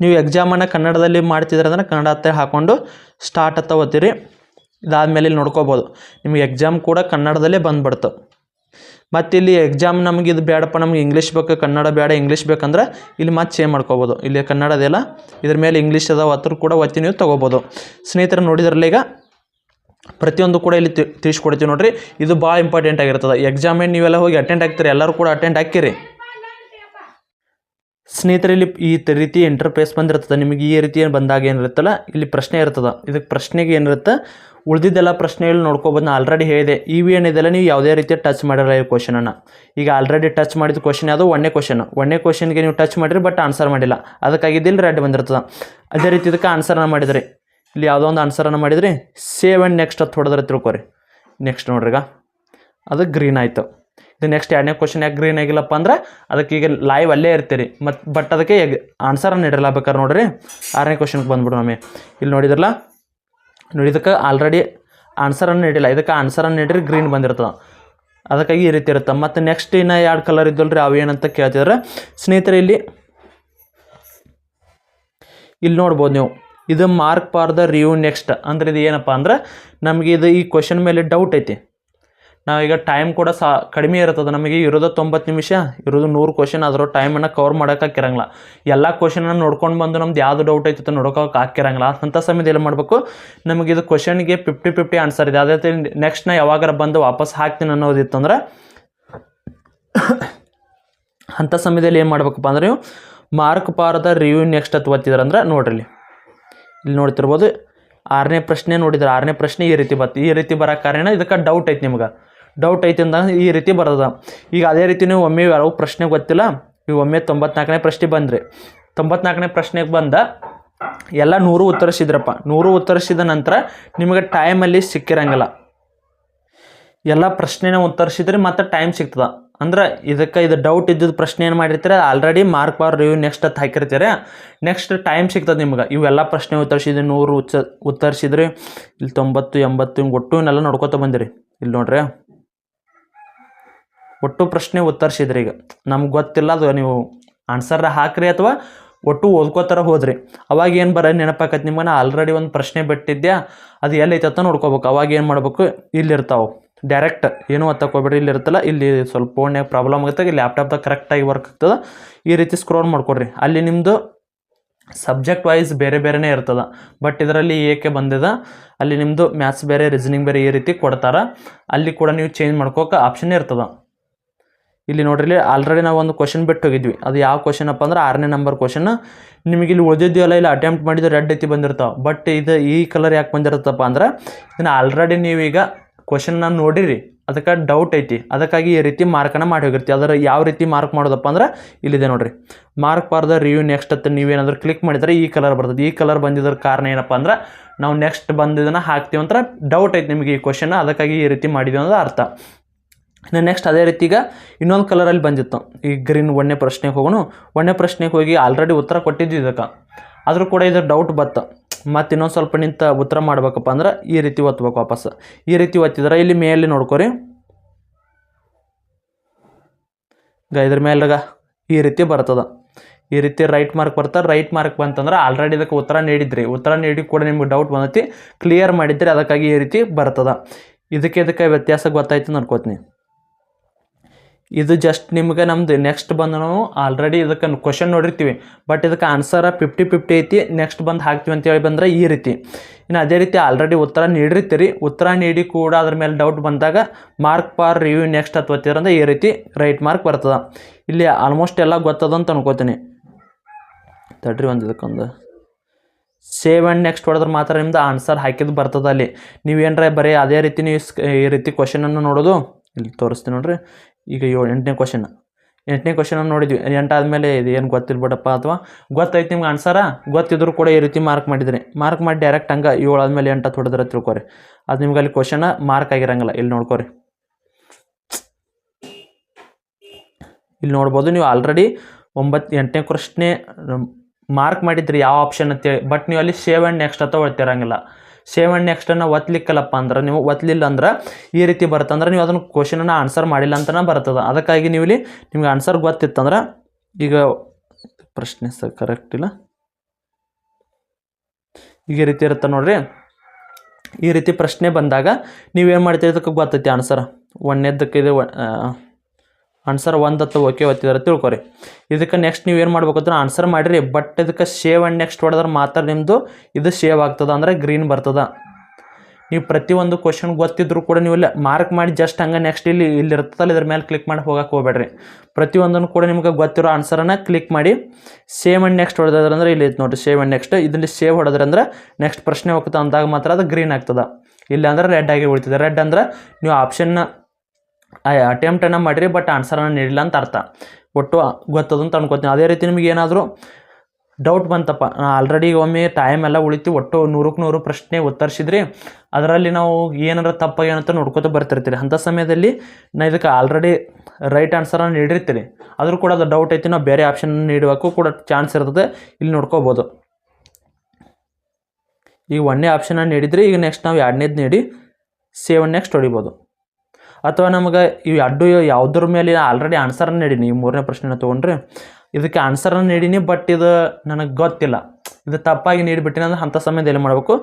Speaker 1: ನೀವು ಎಕ್ಸಾಮನ್ನು ಕನ್ನಡದಲ್ಲಿ ಮಾಡ್ತಿದ್ರೆ ಅಂದರೆ ಕನ್ನಡ ಹತ್ತಿರ ಹಾಕ್ಕೊಂಡು ಸ್ಟಾರ್ಟ್ ಅಂತ ಓದ್ತೀರಿ. ಇದಾದಮೇಲೆ ಇಲ್ಲಿ ನೋಡ್ಕೋಬೋದು. ನಿಮಗೆ ಎಕ್ಸಾಮ್ ಕೂಡ ಕನ್ನಡದಲ್ಲೇ ಬಂದ್ಬಿಡ್ತು. ಮತ್ತು ಇಲ್ಲಿ ಎಕ್ಸಾಮ್ ನಮಗೆ ಇದು ಬೇಡಪ್ಪ ನಮ್ಗೆ ಇಂಗ್ಲೀಷ್ ಬೇಕು, ಕನ್ನಡ ಬೇಡ ಇಂಗ್ಲೀಷ್ ಬೇಕಂದ್ರೆ ಇಲ್ಲಿ ಮತ್ತೆ ಚೇಂಜ್ ಮಾಡ್ಕೋಬೋದು. ಇಲ್ಲಿ ಕನ್ನಡದೆಲ್ಲ ಇದ್ರ ಮೇಲೆ ಇಂಗ್ಲೀಷ್ ಅದಾವ ಹತ್ರ ಕೂಡ ಒತ್ತಿ ನೀವು ತೊಗೋಬೋದು. ಸ್ನೇಹಿತರು, ನೋಡಿದ್ರಲ್ಲ ಈಗ? ಪ್ರತಿಯೊಂದು ಕೂಡ ಇಲ್ಲಿ ತಿಳಿಸ್ಕೊಡ್ತೀವಿ ನೋಡ್ರಿ. ಇದು ಭಾಳ ಇಂಪಾರ್ಟೆಂಟ್ ಆಗಿರ್ತದೆ. ಎಕ್ಸಾಮ್ ಏನು ನೀವೆಲ್ಲ ಹೋಗಿ ಅಟೆಂಡ್ ಆಗ್ತೀರಿ? ಎಲ್ಲರೂ ಕೂಡ ಅಟೆಂಡ್ ಹಾಕಿರಿ ಸ್ನೇಹಿತರೆ, ಇಲ್ಲಿ ಈ ರೀತಿ ಇಂಟರ್ಫೇಸ್ ಬಂದಿರ್ತದೆ. ನಿಮಗೆ ಈ ರೀತಿ ಏನು ಬಂದಾಗ ಏನಿರುತ್ತಲ್ಲ, ಇಲ್ಲಿ ಪ್ರಶ್ನೆ ಇರ್ತದೆ. ಇದಕ್ಕೆ ಪ್ರಶ್ನೆಗೆ ಏನಿರುತ್ತೆ? ಉಳಿದಿದ್ದೆಲ್ಲ ಪ್ರಶ್ನೆಗಳು ನೋಡ್ಕೋಬೋದು ನಾನು ಆಲ್ರೆಡಿ ಹೇಳಿದೆ. ಇ ವಿ ಏನಿದೆಲ್ಲ ನೀವು ಯಾವುದೇ ರೀತಿ ಟಚ್ ಮಾಡಿರಲ್ಲ ಈ ಕ್ವಶನನ್ನು ಈಗ ಆಲ್ರೆಡಿ ಟಚ್ ಮಾಡಿದ ಕ್ವಶನ್ ಯಾವುದು ಒಂದೇ ಕ್ವಶನ್ ಒಂದೇ ಕ್ವಶನ್ಗೆ ನೀವು ಟಚ್ ಮಾಡಿರಿ ಬಟ್ ಆನ್ಸರ್ ಮಾಡಿಲ್ಲ. ಅದಕ್ಕಾಗಿ ಇಲ್ಲಿ ರೆಡ್ ಬಂದಿರ್ತದೆ. ಅದೇ ರೀತಿ ಇದಕ್ಕೆ ಆನ್ಸರನ್ನು ಮಾಡಿದ್ರಿ. ಇಲ್ಲಿ ಯಾವುದೋ ಒಂದು ಆನ್ಸರನ್ನು ಮಾಡಿದ್ರಿ. ಸೇವ್ ಆ್ಯಂಡ್ ನೆಕ್ಸ್ಟ್ ಅದು ಹೊಡೆದ್ರೆ ತಿಳ್ಕೊರಿ. ನೆಕ್ಸ್ಟ್ ನೋಡ್ರಿ ಈಗ. ಅದು ಗ್ರೀನ್ ಆಯಿತು. ಇದು ನೆಕ್ಸ್ಟ್ ಎರಡನೇ ಕ್ವಶನ್ ಯಾಕೆ ಗ್ರೀನ್ ಆಗಿಲ್ಲಪ್ಪ ಅಂದ್ರೆ ಅದಕ್ಕೆ ಈಗ ಲೈವ್ ಅಲ್ಲೇ ಇರ್ತೀರಿ. ಮತ್ತು ಬಟ್ ಅದಕ್ಕೆ ಆನ್ಸರನ್ನು ನೀಡಿರಲ್ಲ ಬೇಕಾದ್ರೆ ನೋಡ್ರಿ. ಆರನೇ ಕ್ವಶನ್ಗೆ ಬಂದ್ಬಿಡು ನಮಗೆ. ಇಲ್ಲಿ ನೋಡಿದ್ರಲ್ಲ? ನೋಡಿ, ಇದಕ್ಕೆ ಆಲ್ರೆಡಿ ಆನ್ಸರನ್ನು ನೀಡಿಲ್ಲ. ಇದಕ್ಕೆ ಆನ್ಸರನ್ನು ನೀಡಿರಿ ಗ್ರೀನ್ ಬಂದಿರ್ತದೆ. ಅದಕ್ಕಾಗಿ ಈ ರೀತಿ ಇರುತ್ತೆ. ಮತ್ತು ನೆಕ್ಸ್ಟ್ ಇನ್ನು ಎರಡು ಕಲರ್ ಇದ್ದಲ್ರಿ ಅವು ಏನಂತ ಕೇಳ್ತಿದ್ರೆ, ಸ್ನೇಹಿತರೆ, ಇಲ್ಲಿ ಇಲ್ಲಿ ನೋಡ್ಬೋದು ನೀವು. ಇದು mark for the review next ಅಂದ್ರೆ ಇದು ಏನಪ್ಪ ಅಂದ್ರೆ, ನಮಗೆ ಇದು ಈ ಕ್ವಶನ್ ಮೇಲೆ ಡೌಟ್ ಐತಿ. ನಾವೀಗ ಟೈಮ್ ಕೂಡ ಸಾ, ಕಡಿಮೆ ಇರ್ತದೆ ನಮಗೆ? ಇರೋದು ತೊಂಬತ್ತು ನಿಮಿಷ, ಇರೋದು ನೂರು ಕ್ವಶನ್ ಆದರೂ ಟೈಮನ್ನು ಕವರ್ ಮಾಡೋಕೆ ಹಾಕಿರಂಗಿಲ್ಲ. ಎಲ್ಲ ಕ್ವಶನನ್ನು ನೋಡ್ಕೊಂಡು ಬಂದು ನಮ್ದು ಯಾವುದು ಡೌಟ್ ಐತಿ ನೋಡೋಕೆ ಹಾಕಿರಂಗಿಲ್ಲ. ಅಂಥ ಸಮಯದಲ್ಲಿ ಏನು ಮಾಡಬೇಕು? ನಮಗೆ ಇದು ಕ್ವಶನ್ಗೆ ಫಿಫ್ಟಿ ಫಿಫ್ಟಿ ಆನ್ಸರ್ ಇದೆ. ಅದೇ ರೀತಿ ನೆಕ್ಸ್ಟ್ ನಾ ಯಾವಾಗಾರ ಬಂದು ವಾಪಸ್ ಹಾಕ್ತೀನಿ ಅನ್ನೋದಿತ್ತಂದ್ರೆ ಅಂಥ ಸಮಯದಲ್ಲಿ ಏನು ಮಾಡ್ಬೇಕಪ್ಪ ಅಂದ್ರೆ ನೀವು ಮಾರ್ಕ್ ಪಾರದ ರಿವ್ಯೂ ನೆಕ್ಸ್ಟ್ ಅಂತ ಒತ್ತಿದ್ರೆ ಅಂದ್ರೆ ನೋಡ್ರಿ. ಇಲ್ಲಿ ನೋಡ್ತಿರ್ಬೋದು, ಆರನೇ ಪ್ರಶ್ನೆ ನೋಡಿದ್ರೆ, ಆರನೇ ಪ್ರಶ್ನೆ ಈ ರೀತಿ ಬತ್ತು ಈ ರೀತಿ ಬರೋ ಕಾರಣ ಇದಕ್ಕೆ ಡೌಟ್ ಐತೆ ನಿಮ್ಗೆ. ಡೌಟ್ ಐತಿ ಅಂತ ಈ ರೀತಿ ಬರ್ತದೆ. ಈಗ ಅದೇ ರೀತಿ ನೀವು ಒಮ್ಮೆ ಯಾವ ಪ್ರಶ್ನೆ ಗೊತ್ತಿಲ್ಲ ಈಗ ಒಮ್ಮೆ ತೊಂಬತ್ನಾಲ್ಕನೇ ಪ್ರಶ್ನೆ ಬಂದ್ರಿ. ತೊಂಬತ್ನಾಲ್ಕನೇ ಪ್ರಶ್ನೆಗೆ ಬಂದ ಎಲ್ಲ ನೂರು ಉತ್ತರಿಸಿದ್ರಪ್ಪ. ನೂರು ಉತ್ತರಿಸಿದ ನಂತರ ನಿಮಗೆ ಟೈಮಲ್ಲಿ ಸಿಕ್ಕಿರಂಗಿಲ್ಲ. ಎಲ್ಲ ಪ್ರಶ್ನೆನ ಉತ್ತರಿಸಿದ್ರೆ ಮತ್ತೆ ಟೈಮ್ ಸಿಗ್ತದೆ. ಅಂದ್ರೆ ಇದಕ್ಕೆ ಇದು ಡೌಟ್ ಇದ್ದಿದ್ದು ಪ್ರಶ್ನೆ ಏನು ಮಾಡಿರ್ತೀರ? Already mark for review next ಅಂತ ಹಾಕಿರ್ತೀರ. ನೆಕ್ಸ್ಟ್ ಟೈಮ್ ಸಿಗ್ತದೆ ನಿಮ್ಗೆ. ಇವೆಲ್ಲ ಪ್ರಶ್ನೆ ಉತ್ತರಿಸಿದ್ರಿ ನೂರು ಉಚ್ಚ ಉತ್ತರಿಸಿದ್ರಿ ಇಲ್ಲಿ ತೊಂಬತ್ತು, ಎಂಬತ್ತು ಹಿಂಗೆ ಒಟ್ಟು ಇವನ್ನೆಲ್ಲ ನೋಡ್ಕೊತ ಬಂದಿರಿ. ಇಲ್ಲಿ ನೋಡ್ರಿ. ಒಟ್ಟು ಪ್ರಶ್ನೆ ಉತ್ತರಿಸಿದ್ರಿ ಈಗ. ನಮ್ಗೆ ಗೊತ್ತಿಲ್ಲ ಅದು ನೀವು ಆನ್ಸರ್ ಹಾಕ್ರಿ ಅಥವಾ ಒಟ್ಟು ಓದ್ಕೋತಾರ ಹೋದ್ರಿ. ಅವಾಗ ಏನು ಬರ ನೆನಪಾಕತ್ತೆ ನಿಮ್ಮನ್ನ? ನಾ ಆಲ್ರೆಡಿ ಒಂದು ಪ್ರಶ್ನೆ ಬಿಟ್ಟಿದ್ಯಾ? ಅದು ಎಲ್ಲೈತೆ ಅಂತ ನೋಡ್ಕೋಬೇಕು. ಅವಾಗ ಏನು ಮಾಡ್ಬೇಕು? ಇಲ್ಲಿರ್ತಾವೆ. ಡೈರೆಕ್ಟ್ ಏನು ಒತ್ತಕೋಬೇಡ್ರಿ ಇಲ್ಲಿ ಇರ್ತಲ್ಲ ಇಲ್ಲಿ ಸ್ವಲ್ಪ ಫೋನ್ಯಾಗ ಪ್ರಾಬ್ಲಮ್ ಆಗುತ್ತೆ. ಇಲ್ಲಿ ಲ್ಯಾಪ್ಟಾಪ್ದಾಗ ಕರೆಕ್ಟಾಗಿ ವರ್ಕ್ ಆಗ್ತದೆ. ಈ ರೀತಿ ಸ್ಕ್ರೋಲ್ ಮಾಡ್ಕೊಡ್ರಿ. ಅಲ್ಲಿ ನಿಮ್ಮದು ಸಬ್ಜೆಕ್ಟ್ ವೈಸ್ ಬೇರೆ ಬೇರೆನೇ ಇರ್ತದೆ. ಬಟ್ ಇದರಲ್ಲಿ ಏಕೆ ಬಂದಿದೆ? ಅಲ್ಲಿ ನಿಮ್ಮದು ಮ್ಯಾಥ್ಸ್ ಬೇರೆ ರೀಸನಿಂಗ್ ಬೇರೆ ಈ ರೀತಿ ಕೊಡ್ತಾರೆ. ಅಲ್ಲಿ ಕೂಡ ನೀವು ಚೇಂಜ್ ಮಾಡ್ಕೋಕೆ ಆಪ್ಷನ್ ಇರ್ತದೆ. ಇಲ್ಲಿ ನೋಡ್ರಿ ಆಲ್ರೆಡಿ ನಾವು ಒಂದು ಕ್ವಶನ್ ಬಿಟ್ಟು ಹೋಗಿದ್ವಿ. ಅದು ಯಾವ ಕ್ವಶನ್ ಅಪ್ಪ ಅಂದ್ರೆ ಆರನೇ ನಂಬರ್ ಕ್ವಶನ್ ನಿಮಗೆ ಇಲ್ಲಿ ಉಳಿದಿದ್ದೀವಲ್ಲ ಇಲ್ಲಿ ಅಟೆಂಪ್ಟ್ ಮಾಡಿದ ರೆಡ್ ಐತಿ ಬಂದಿರ್ತಾವೆ. ಬಟ್ ಇದು ಈ ಕಲರ್ ಯಾಕೆ ಬಂದಿರುತ್ತಪ್ಪ ಅಂದ್ರೆ, ಇದನ್ನ ಆಲ್ರೆಡಿ ನೀವೀಗ ಕ್ವಶನ್ನ ನೋಡಿರಿ. ಅದಕ್ಕೆ ಡೌಟ್ ಐತಿ. ಅದಕ್ಕಾಗಿ ಈ ರೀತಿ ಮಾರ್ಕನ್ನು ಮಾಡಿ ಹೋಗಿರ್ತೀವಿ. ಅದರ ಯಾವ ರೀತಿ ಮಾರ್ಕ್ ಮಾಡೋದಪ್ಪ ಅಂದ್ರೆ, ಇಲ್ಲಿದೆ ನೋಡ್ರಿ. ಮಾರ್ಕ್ ಬಾರ್ದ ರಿವ್ಯೂ ನೆಕ್ಸ್ಟ್ ಅಂತ ನೀವೇನಾದ್ರೂ ಕ್ಲಿಕ್ ಮಾಡಿದ್ರೆ ಈ ಕಲರ್ ಬರ್ತದೆ. ಈ ಕಲರ್ ಬಂದಿದ್ರ ಕಾರಣ ಏನಪ್ಪ ಅಂದ್ರೆ, ನಾವು ನೆಕ್ಸ್ಟ್ ಬಂದಿದ್ದನ್ನು ಹಾಕ್ತೀವಿ ಡೌಟ್ ಐತಿ ನಿಮಗೆ ಈ ಕ್ವಶನ್ ಅದಕ್ಕಾಗಿ ಈ ರೀತಿ ಮಾಡಿದ್ವಿ ಅನ್ನೋದು ಅರ್ಥ. ಇನ್ನು ನೆಕ್ಸ್ಟ್ ಅದೇ ರೀತಿ ಈಗ ಇನ್ನೊಂದು ಕಲರಲ್ಲಿ ಬಂದಿತ್ತು. ಈ ಗ್ರೀನ್ ಒಂದನೇ ಪ್ರಶ್ನೆಗೆ ಹೋಗೋಣ. ಒಂದನೇ ಪ್ರಶ್ನೆಗೆ ಹೋಗಿ ಆಲ್ರೆಡಿ ಉತ್ತರ ಕೊಟ್ಟಿದ್ದು ಇದಕ್ಕೆ. ಆದರೂ ಕೂಡ ಇದು ಡೌಟ್ ಬತ್ತು. ಮತ್ತು ಇನ್ನೊಂದು ಸ್ವಲ್ಪ ನಿಂತ ಉತ್ತರ ಮಾಡ್ಬೇಕಪ್ಪ ಅಂದ್ರೆ ಈ ರೀತಿ ಒತ್ತಬೇಕು ವಾಪಸ್. ಈ ರೀತಿ ಒತ್ತಿದ್ರೆ ಇಲ್ಲಿ ಮೇಲೆ ನೋಡ್ಕೊರಿ. ಗ ಇದ್ರ ಮೇಲೆಗ ಈ ರೀತಿ ಬರ್ತದೆ. ಈ ರೀತಿ ರೈಟ್ ಮಾರ್ಕ್ ಬರ್ತಾರೆ ರೈಟ್ ಮಾರ್ಕ್ ಬಂತಂದ್ರೆ ಆಲ್ರೆಡಿ ಇದಕ್ಕೆ ಉತ್ತರ ನೀಡಿದ್ರಿ. ಉತ್ತರ ನೀಡಿ ಕೂಡ ನಿಮ್ಗೆ ಡೌಟ್ ಬಂದೈತಿ. ಕ್ಲಿಯರ್ ಮಾಡಿದ್ರೆ, ಅದಕ್ಕಾಗಿ ಈ ರೀತಿ ಬರ್ತದ. ಇದಕ್ಕೆ ಇದಕ್ಕೆ ವ್ಯತ್ಯಾಸ ಗೊತ್ತಾಯ್ತು ಅನ್ಕೋತೀನಿ. ಇದು ಜಸ್ಟ್ ನಿಮ್ಗೆ ನಮ್ದು ನೆಕ್ಸ್ಟ್ ಬಂದು ನಾವು ಆಲ್ರೆಡಿ ಇದಕ್ಕೆ ಕ್ವಶನ್ ನೋಡಿರ್ತೀವಿ. ಬಟ್ ಇದಕ್ಕೆ ಆನ್ಸರ ಫಿಫ್ಟಿ ಫಿಫ್ಟಿ ಐತಿ ನೆಕ್ಸ್ಟ್ ಬಂದು ಹಾಕ್ತೀವಿ ಅಂತೇಳಿ ಬಂದ್ರೆ ಈ ರೀತಿ. ಇನ್ನು ಅದೇ ರೀತಿ ಆಲ್ರೆಡಿ ಉತ್ತರ ನೀಡಿರ್ತೀರಿ. ಉತ್ತರ ನೀಡಿ ಕೂಡ ಅದ್ರ ಮೇಲೆ ಡೌಟ್ ಬಂದಾಗ ಮಾರ್ಕ್ ಪಾರ್ ರಿವ್ಯೂ ನೆಕ್ಸ್ಟ್ ಅಥವಾ ಈ ರೀತಿ ರೈಟ್ ಮಾರ್ಕ್ ಬರ್ತದೆ. ಇಲ್ಲಿ ಆಲ್ಮೋಸ್ಟ್ ಎಲ್ಲ ಗೊತ್ತದ ಅಂತ ಅನ್ಕೋತೀನಿ. ತಡ್ರಿ ಒಂದು ಇದಕ್ಕೊಂದು. ಸೇವ್ ಆ್ಯಂಡ್ ನೆಕ್ಸ್ಟ್ ಹೊಡೆದ್ರೆ ಮಾತ್ರ ನಿಮ್ದು ಆನ್ಸರ್ ಹಾಕಿದ್ದು ಬರ್ತದೆ ಅಲ್ಲಿ. ನೀವೇನರ ಬರೀ ಅದೇ ರೀತಿ ನೀವು ಈ ರೀತಿ ಕ್ವಶನನ್ನು ನೋಡೋದು? ಇಲ್ಲಿ ತೋರಿಸ್ತೀನಿ ನೋಡ್ರಿ. ಈಗ ಏಳು, ಎಂಟನೇ ಕ್ವಶನ್ ಎಂಟನೇ ಕ್ವಶನ್ ನೋಡಿದ್ವಿ. ಎಂಟಾದ್ಮೇಲೆ ಇದು ಏನು ಗೊತ್ತಿರ್ಬೇಡಪ್ಪ ಅಥವಾ ಗೊತ್ತೈತಿ ನಿಮ್ಗೆ ಆನ್ಸರ ಗೊತ್ತಿದ್ರು ಕೂಡ ಈ ರೀತಿ ಮಾರ್ಕ್ ಮಾಡಿದ್ರಿ. ಮಾರ್ಕ್ ಮಾಡಿ ಡೈರೆಕ್ಟ್ ಹಂಗೆ ಏಳು ಆದ್ಮೇಲೆ ಎಂಟು ಹೊಡೆದ್ರೆ ತಿಳ್ಕೊರಿ. ಅದು ನಿಮ್ಗೆ ಅಲ್ಲಿ ಕ್ವಶನ ಮಾರ್ಕ್ ಆಗಿರಂಗಿಲ್ಲ. ಇಲ್ಲಿ ನೋಡ್ಕೊರಿ. ಇಲ್ಲಿ ನೋಡ್ಬೋದು ನೀವು ಆಲ್ರೆಡಿ ಒಂಬತ್ತು ಎಂಟನೇ ಕ್ವಶನೇ ಮಾರ್ಕ್ ಮಾಡಿದ್ರಿ ಯಾವ ಆಪ್ಷನ್ ಅಂತೇಳಿ ಬಟ್ ನೀವು ಅಲ್ಲಿ ಸೇವ್ ಆ್ಯಂಡ್ ನೆಕ್ಸ್ಟ್ ಅಥವಾ ಒಳ್ತಿರಂಗಿಲ್ಲ ಸೇವ್ ಆ್ಯಂಡ್ ನೆಕ್ಸ್ಟನ್ನು ಒತ್ತಲಿಕ್ಕಲ್ಲಪ್ಪ ಅಂದ್ರೆ, ನೀವು ಒತ್ತಲಿಲ್ಲ ಅಂದ್ರೆ ಈ ರೀತಿ ಬರ್ತಂದ್ರೆ ನೀವು ಅದನ್ನು ಕ್ವಶನನ್ನು ಆನ್ಸರ್ ಮಾಡಿಲ್ಲ ಅಂತಲೇ ಬರ್ತದೆ ಅದಕ್ಕಾಗಿ ನೀವು ಇಲ್ಲಿ ನಿಮ್ಗೆ ಆನ್ಸರ್ ಗೊತ್ತಿತ್ತಂದ್ರೆ ಈಗ ಪ್ರಶ್ನೆ ಸರ್ ಕರೆಕ್ಟ್ ಇಲ್ಲ. ಈಗ ರೀತಿ ಇರುತ್ತೆ ನೋಡ್ರಿ. ಈ ರೀತಿ ಪ್ರಶ್ನೆ ಬಂದಾಗ ನೀವೇನು ಮಾಡ್ತೀರಿ? ಅದಕ್ಕೆ ಗೊತ್ತೈತಿ ಆನ್ಸರ್ ಒಂದನೇದಕ್ಕೆ ಇದು ಆನ್ಸರ್ ಒಂದು ಅಥವಾ ಓಕೆ ಒತ್ತಿದ್ರೆ ತಿಳ್ಕೊರಿ. ಇದಕ್ಕೆ ನೆಕ್ಸ್ಟ್ ನೀವು ಏನು ಮಾಡ್ಬೇಕಂದ್ರೆ ಆನ್ಸರ್ ಮಾಡಿರಿ ಬಟ್ ಇದಕ್ಕೆ ಸೇವ್ ಆ್ಯಂಡ್ ನೆಕ್ಸ್ಟ್ ಹೊಡೆದ್ರೆ ಮಾತ್ರ ನಿಮ್ಮದು ಇದು ಸೇವ್ ಆಗ್ತದೆ ಅಂದರೆ ಗ್ರೀನ್ ಬರ್ತದೆ. ನೀವು ಪ್ರತಿಯೊಂದು ಕ್ವಶನ್ ಗೊತ್ತಿದ್ರು ಕೂಡ ನೀವು ಇಲ್ಲ ಮಾರ್ಕ್ ಮಾಡಿ ಜಸ್ಟ್ ಹಂಗೆ ನೆಕ್ಸ್ಟ್ ಇಲ್ಲಿ ಇಲ್ಲಿ ಇರ್ತದಲ್ಲ, ಇದ್ರ ಮೇಲೆ ಕ್ಲಿಕ್ ಮಾಡಿ ಹೋಗಕ್ಕೆ ಹೋಗ್ಬೇಡ್ರಿ. ಪ್ರತಿಯೊಂದನ್ನು ಕೂಡ ನಿಮ್ಗೆ ಗೊತ್ತಿರೋ ಆನ್ಸರನ್ನು ಕ್ಲಿಕ್ ಮಾಡಿ ಸೇವ್ ಆ್ಯಂಡ್ ನೆಕ್ಸ್ಟ್ ಹೊಡೆದ್ರೆ ಇಲ್ಲಿ ನೋಡಿರಿ ಸೇವ್ ಆ್ಯಂಡ್ ನೆಕ್ಸ್ಟ್ ಇದರಲ್ಲಿ ಸೇವ್ ಹೊಡೆದ್ರೆ ಅಂದ್ರೆ ನೆಕ್ಸ್ಟ್ ಪ್ರಶ್ನೆ ಹೋಗ್ತದೆ ಅಂದಾಗ ಮಾತ್ರ ಅದು ಗ್ರೀನ್ ಆಗ್ತದೆ. ಇಲ್ಲ ಅಂದ್ರೆ ರೆಡ್ ಆಗಿ ಉಳಿತದೆ. ರೆಡ್ ಅಂದ್ರೆ ನೀವು ಆಪ್ಷನ್ನ ಅಟೆಂಪ್ಟನ್ನು ಮಾಡಿರಿ ಬಟ್ ಆನ್ಸರನ್ನು ನೀಡಿಲ್ಲ ಅಂತ ಅರ್ಥ. ಒಟ್ಟು ಗೊತ್ತದ ಅಂತ ಅನ್ಕೋತೀನಿ ಅದೇ ರೀತಿ ನಿಮಗೆ ಏನಾದರೂ ಡೌಟ್ ಬಂತಪ್ಪ ಆಲ್ರೆಡಿ ಒಮ್ಮೆ ಟೈಮ್ ಎಲ್ಲ ಉಳಿತು, ಒಟ್ಟು ನೂರಕ್ಕೆ ನೂರು ಪ್ರಶ್ನೆ ಉತ್ತರಿಸಿದ್ರಿ, ಅದರಲ್ಲಿ ನಾವು ಏನಾರ ಏನಂತ ನೋಡ್ಕೊತ ಬರ್ತಿರ್ತೀರಿ. ಅಂಥ ಸಮಯದಲ್ಲಿ ನಾ ಇದಕ್ಕೆ ಆಲ್ರೆಡಿ ರೈಟ್ ಆನ್ಸರನ್ನು ನೀಡಿರ್ತೀರಿ ಆದರೂ ಕೂಡ ಅದು ಡೌಟ್ ಐತಿ, ನಾವು ಬೇರೆ ಆಪ್ಷನ್ ನೀಡುವಕ್ಕೂ ಕೂಡ ಚಾನ್ಸ್ ಇರ್ತದೆ, ಇಲ್ಲಿ ನೋಡ್ಕೋಬೋದು. ಈಗ ಒಂದನೇ ಆಪ್ಷನನ್ನು ನೀಡಿದ್ರಿ, ಈಗ ನೆಕ್ಸ್ಟ್ ನಾವು ಎರಡನೇದು ನೀಡಿ ಸೇವ್ ನೆಕ್ಸ್ಟ್ ಹೊಡಿಬೋದು ಅಥವಾ ನಮಗೆ ಇವು ಅಡ್ಡು ಯಾವುದ್ರ ಮೇಲೆ ಆಲ್ರೆಡಿ ಆನ್ಸರನ್ನು ನೀಡೀನಿ ಈ ಮೂರನೇ ಪ್ರಶ್ನೆನ ತೊಗೊಂಡ್ರೆ, ಇದಕ್ಕೆ ಆನ್ಸರನ್ನು ನೀಡೀನಿ ಬಟ್ ಇದು ನನಗೆ ಗೊತ್ತಿಲ್ಲ. ಇದು ತಪ್ಪಾಗಿ ನೀಡಿಬಿಟ್ಟಿನ ಅಂದ್ರೆ ಅಂಥ ಸಮಯದಲ್ಲಿ ಏನು ಮಾಡಬೇಕು?